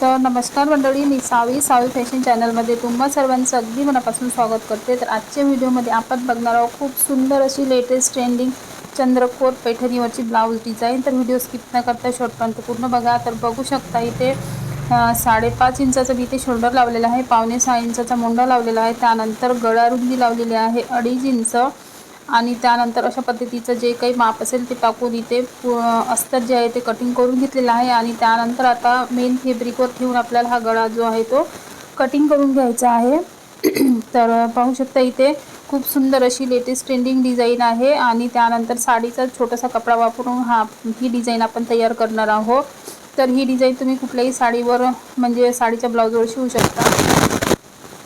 तर नमस्कार मंडळी मी सावी सावी फॅशन चॅनलमध्ये तुम्हा सर्वांचं अगदी मनापासून स्वागत करते. तर आजच्या व्हिडिओमध्ये आपण बघणार आहोत खूप सुंदर अशी लेटेस्ट ट्रेंडिंग चंद्रकोर पैठणीवरची ब्लाऊज डिझाईन तर व्हिडिओ स्किप न करता शॉर्टपर्यंत पूर्ण बघा. तर बघू शकता इथे साडेपाच इंचाचं मी इथे शोल्डर लावलेलं आहे. पावणे सहा इंचाचा मुंडा लावलेला आहे. त्यानंतर गळा रुंदी लावलेली आहे. अडीच इंच आणि त्यानंतर अशा पद्धतीचं जे काही माप असेल ते टाकून इथे अस्तर जे आहे ते कटिंग करून घेतलेलं आहे. आणि त्यानंतर आता मेन फेब्रिकवर ठेवून आपल्याला हा गळा जो आहे तो कटिंग करून घ्यायचा आहे. तर पाहू शकता इथे खूप सुंदर अशी लेटेस्ट ट्रेंडिंग डिझाईन आहे. आणि त्यानंतर साडीचा छोटासा कपडा वापरून हा ही डिझाईन आपण तयार करणार आहोत. तर ही डिझाईन तुम्ही कुठल्याही साडीवर म्हणजे साडीच्या ब्लाऊजवर शिवू शकता.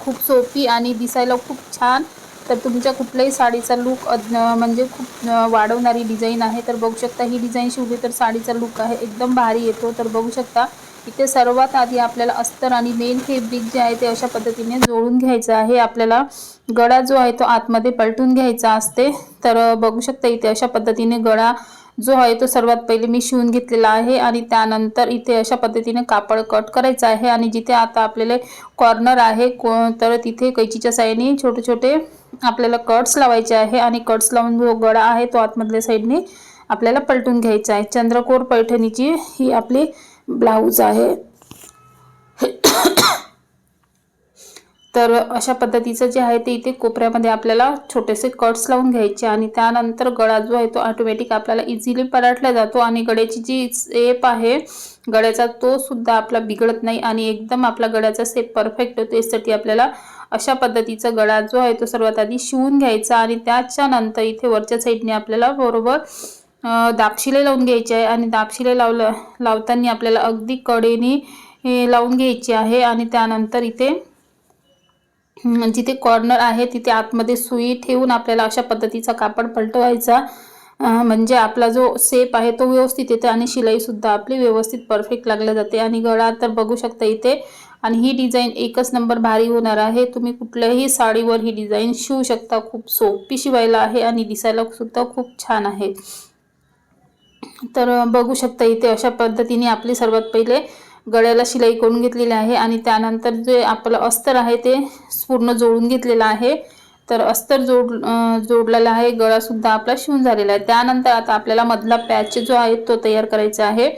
खूप सोपी आणि दिसायला खूप छान तर तुमच्या कुठल्याही साडीचा लुक म्हणजे खूप वाढवणारी डिझाईन आहे तर बघू शकता ही डिझाईन शिवली तर साडीचा लुक आहे एकदम भारी येतो. तर बघू शकता इथे सर्वात आधी आपल्याला अस्तर आणि मेन फेब्रिक जे आहे ते अशा पद्धतीने जोडून घ्यायचं आहे. आपल्याला गळा जो आहे तो आतमध्ये पलटून घ्यायचा असते. तर बघू शकता इथे अशा पद्धतीने गळा जो आहे तो सर्वात पहिले मी शिवून घेतलेला आहे आणि त्यानंतर इथे अशा पद्धतीने कापड कट करायचं आहे. आणि जिथे आता आपल्याला कॉर्नर आहे को तर तिथे कैचीच्या साईडने छोटे छोटे आपल्याला कट्स लावायचे आहे आणि कट्स लावून जो गळा आहे तो आतमधल्या साईडने आपल्याला पलटून घ्यायचा आहे. चंद्रकोर पैठणीची ही आपली ब्लाऊज आहे. तर अशा पद्धतीचं जे आहे ते इथे कोपऱ्यामध्ये आपल्याला छोटेसे कट्स लावून घ्यायचे आणि त्यानंतर गळा जो आहे तो ऑटोमॅटिक आपल्याला इझिली पलटला जातो आणि गळ्याची जी सेप आहे गळ्याचा तो सुद्धा आपला बिघडत नाही आणि एकदम आपला गळ्याचा सेप परफेक्ट होतो यासाठी आपल्याला अशा पद्धतीचा गळा जो आहे तो सर्वात आधी शिवून घ्यायचा आणि त्याच्यानंतर इथे वरच्या साईडने आपल्याला बरोबर दापशिले लावून घ्यायचे आहे आणि दापशिले लावलं लावताना आपल्याला अगदी कडेने लावून घ्यायची आहे आणि त्यानंतर इथे जिथे कॉर्नर आहे तिथे आतमध्ये सुई ठेवून आपल्याला अशा पद्धतीचा कापड पलटवायचा. म्हणजे आपला जो सेप आहे तो व्यवस्थित येते आणि शिलाईसुद्धा आपली व्यवस्थित परफेक्ट लागल्या जाते. आणि गळा तर बघू शकता इथे आणि ही डिझाईन एकच नंबर भारी होणार आहे. तुम्ही कुठल्याही साडीवर ही डिझाईन शिवू शकता. खूप सोपी शिवायला आहे आणि दिसायला सुद्धा खूप छान आहे. तर बघू शकता इथे अशा पद्धतीने आपली सर्वात पहिले गळ्याला शिलाई करून घेतलेली आहे आणि त्यानंतर जे आपलं अस्तर आहे ते पूर्ण जोडून घेतलेलं आहे. तर अस्तर जोड जोडलेला आहे. गळासुद्धा आपला शिवून झालेला आहे. त्यानंतर आता आपल्याला मधला पॅच जो आहे तो तयार करायचा आहे.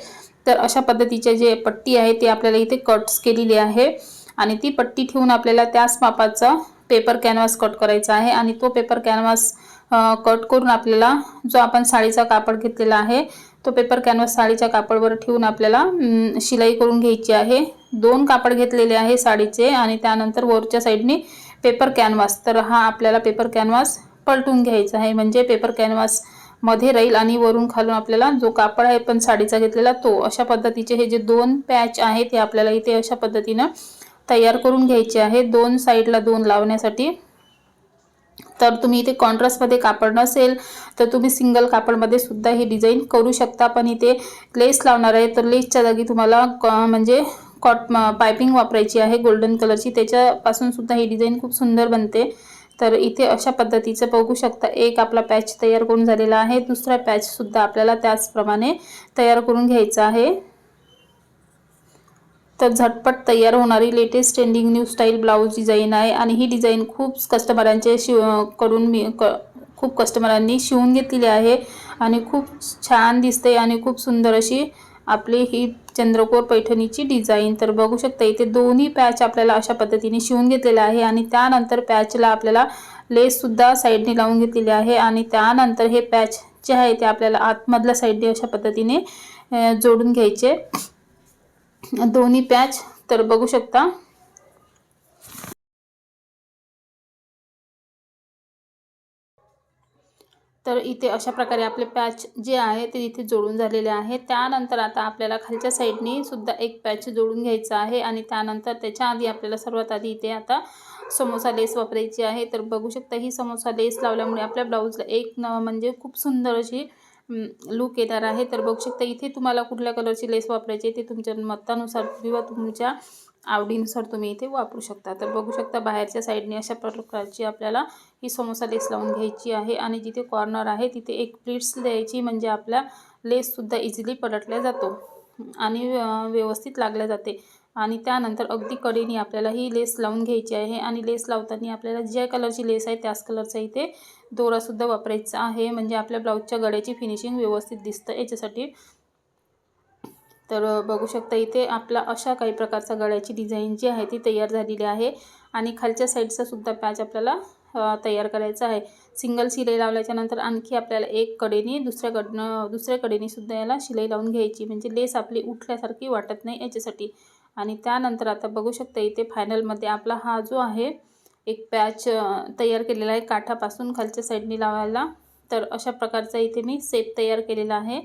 तर अशा पद्धतीचे जे पट्टी आहे ते आपल्याला इथे कट्स केलेली आहे. आणि ती पट्टी ठेवून आपल्याला त्याच मापाचा पेपर कॅनव्हास कट करायचा आहे. आणि तो पेपर कॅनव्हास कट करून आपल्याला जो आपण साडीचा कापड घेतलेला आहे तो पेपर कॅनव्हास साडीच्या कापडवर ठेवून आपल्याला शिलाई करून घ्यायची आहे. दोन कापड घेतलेले आहे साडीचे आणि त्यानंतर वरच्या साईडने पेपर कॅनव्हास तर हा आपल्याला पेपर कॅनव्हास पलटून घ्यायचा आहे. म्हणजे पेपर कॅनव्हास मध्ये राहील आणि वरून खालून आपल्याला जो कापड आहे पण साडीचा घेतलेला तो अशा पद्धतीचे हे जे दोन पॅच आहे ते आपल्याला इथे अशा पद्धतीनं तयार करून घ्यायचे आहे. दोन साईडला दोन लावण्यासाठी. तर तुम्ही इथे कॉन्ट्रास्टमध्ये कापड नसेल तर तुम्ही सिंगल कापडमध्ये सुद्धा ही डिझाईन करू शकता. पण इथे लेस लावणार आहे तर लेसच्या जागी तुम्हाला म्हणजे कॉट पायपिंग वापरायची आहे गोल्डन कलरची त्याच्यापासून सुद्धा ही डिझाईन खूप सुंदर बनते. तर इथे अशा पद्धतीचं बघू शकता. एक आपला पॅच तयार करून झालेला आहे. दुसरा पॅचसुद्धा आपल्याला त्याचप्रमाणे तयार करून घ्यायचा आहे. तर झटपट तयार होणारी latest trending new style blouse design आहे आणि ही डिझाईन खूप कस्टमरांचे शिव करून मी क खूप कस्टमरांनी शिवून घेतलेली आहे. आणि खूप छान दिसते आणि खूप सुंदर अशी आपली ही चंद्रकोर पैठणीची डिझाईन तर बघू शकता इथे दोन्ही पॅच आपल्याला अशा पद्धतीने शिवून घेतलेला आहे आणि त्यानंतर पॅचला आपल्याला लेससुद्धा साईडने लावून घेतलेली आहे आणि त्यानंतर हे पॅच जे आहे ते आपल्याला आतमधल्या साईडने अशा पद्धतीने जोडून घ्यायचे. दोन्ही पॅच तर बघू शकता. तर इथे अशा प्रकारे आपले पॅच जे आहे ते इथे जोडून झालेले आहे त्यानंतर आता आपल्याला खालच्या साईडने सुद्धा एक पॅच जोडून घ्यायचा आहे आणि त्यानंतर त्याच्या आधी आपल्याला सर्वात आधी इथे आता समोसा लेस वापरायची आहे. तर बघू शकता ही समोसा लेस लावल्यामुळे आपल्या ब्लाऊजला एक न म्हणजे खूप सुंदर अशी लुक येणार आहे. तर बघू शकता इथे तुम्हाला कुठल्या कलरची लेस वापरायची आहे ते तुमच्या मतानुसार किंवा तुमच्या आवडीनुसार तुम्ही इथे वापरू शकता. तर बघू शकता बाहेरच्या साईडने अशा प्रकारची आपल्याला ही समोसा लेस लावून घ्यायची आहे आणि जिथे कॉर्नर आहे तिथे एक प्लीट्स द्यायची म्हणजे आपल्या लेससुद्धा इझिली पलटल्या जातो आणि व्यवस्थित लागल्या जाते. आणि त्यानंतर अगदी कडेने आपल्याला ही लेस लावून घ्यायची आहे आणि लेस लावताना आपल्याला ज्या कलरची लेस आहे त्याच कलरचा इथे दोरासुद्धा वापरायचा आहे. म्हणजे आपल्या ब्लाऊजच्या गळ्याची फिनिशिंग व्यवस्थित दिसतं. याच्यासाठी तर बघू शकता इथे आपला अशा काही प्रकारचा गळ्याची डिझाईन जी आहे ती तयार झालेली आहे आणि खालच्या साईडचा सुद्धा पॅच आपल्याला तयार करायचा आहे. सिंगल शिलाई लावल्याच्यानंतर आणखी आपल्याला एक कडेने दुसऱ्याकडनं दुसऱ्या कडेने सुद्धा याला शिलाई लावून घ्यायची. म्हणजे लेस आपली उठल्यासारखी वाटत नाही याच्यासाठी. आणि त्यानंतर आता बघू शकता इथे फायनलमध्ये आपला हा जो आहे एक पॅच तयार केलेला आहे काठापासून खालच्या साईडने लावायला. तर अशा प्रकारचा इथे मी सेप तयार केलेला आहे.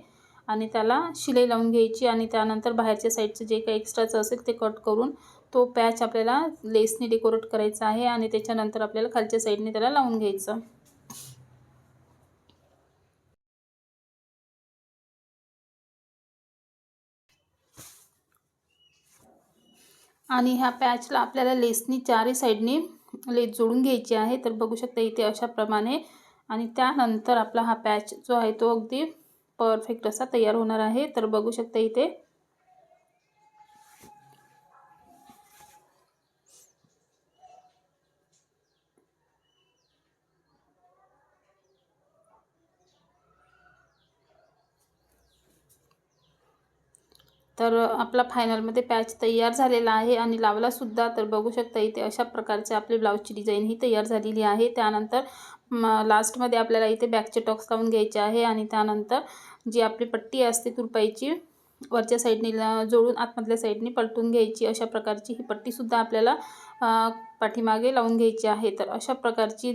आणि त्याला शिलाई लावून घ्यायची आणि त्यानंतर बाहेरच्या साईडचं जे काही एक्स्ट्राचं असेल ते कट करून तो पॅच आपल्याला लेसने डेकोरेट करायचा आहे आणि त्याच्यानंतर आपल्याला खालच्या साईडने त्याला लावून घ्यायचं. आणि ह्या पॅचला आपल्याला लेसनी चारही साईडने लेस जोडून घ्यायची आहे. तर बघू शकता इथे अशाप्रमाणे. आणि त्यानंतर आपला हा पॅच जो आहे तो अगदी परफेक्ट असा तयार होणार आहे. तर बघू शकता इथे तर आपला फायनलमध्ये पॅच तयार झालेला आहे आणि लावलासुद्धा तर बघू शकता इथे अशा प्रकारचे आपली ब्लाऊजची डिझाईन ही तयार झालेली आहे. त्यानंतर लास्टमध्ये आपल्याला इथे बॅकचे टॉक्स लावून घ्यायचे आहे आणि त्यानंतर जी आपली पट्टी असते तुरपाईची वरच्या साईडने जोडून आतमधल्या साईडने पलटून घ्यायची. अशा प्रकारची ही पट्टीसुद्धा आपल्याला पाठीमागे लावून घ्यायची आहे. तर अशा प्रकारची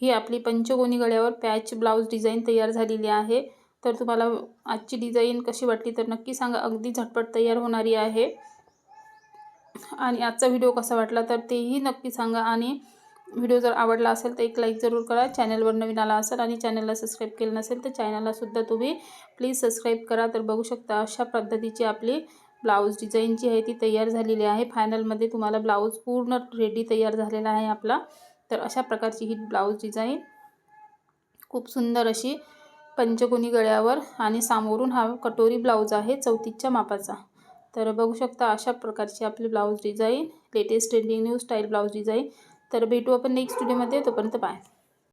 ही आपली पंचगोनी गळ्यावर पॅच ब्लाऊज डिझाईन तयार झालेली आहे. तर तुम्हाला आजची डिझाईन कशी वाटली तर नक्की सांगा. अगदी झटपट तयार होणारी आहे. आणि आजचा व्हिडिओ कसा वाटला तर तेही नक्की सांगा. आणि व्हिडिओ जर आवडला असेल तर एक लाईक जरूर करा. चॅनलवर नवीन आला असेल आणि चॅनलला सबस्क्राईब केलं नसेल तर चॅनललासुद्धा तुम्ही प्लीज सबस्क्राईब करा. तर बघू शकता अशा पद्धतीची आपली ब्लाऊज डिझाईन जी आहे ती तयार झालेली आहे. फायनलमध्ये तुम्हाला ब्लाऊज पूर्ण रेडी तयार झालेला आहे आपला. तर अशा प्रकारची ही ब्लाऊज डिझाईन खूप सुंदर अशी पंचकोनी गळ्यावर आणि सामोरून हा कटोरी ब्लाऊज आहे चौतीसच्या मापाचा. तर बघू शकता अशा प्रकारची आपली blouse design. Latest trending new style blouse design. तर भेटू आपण नेक्स्ट व्हिडिओमध्ये तोपर्यंत बाय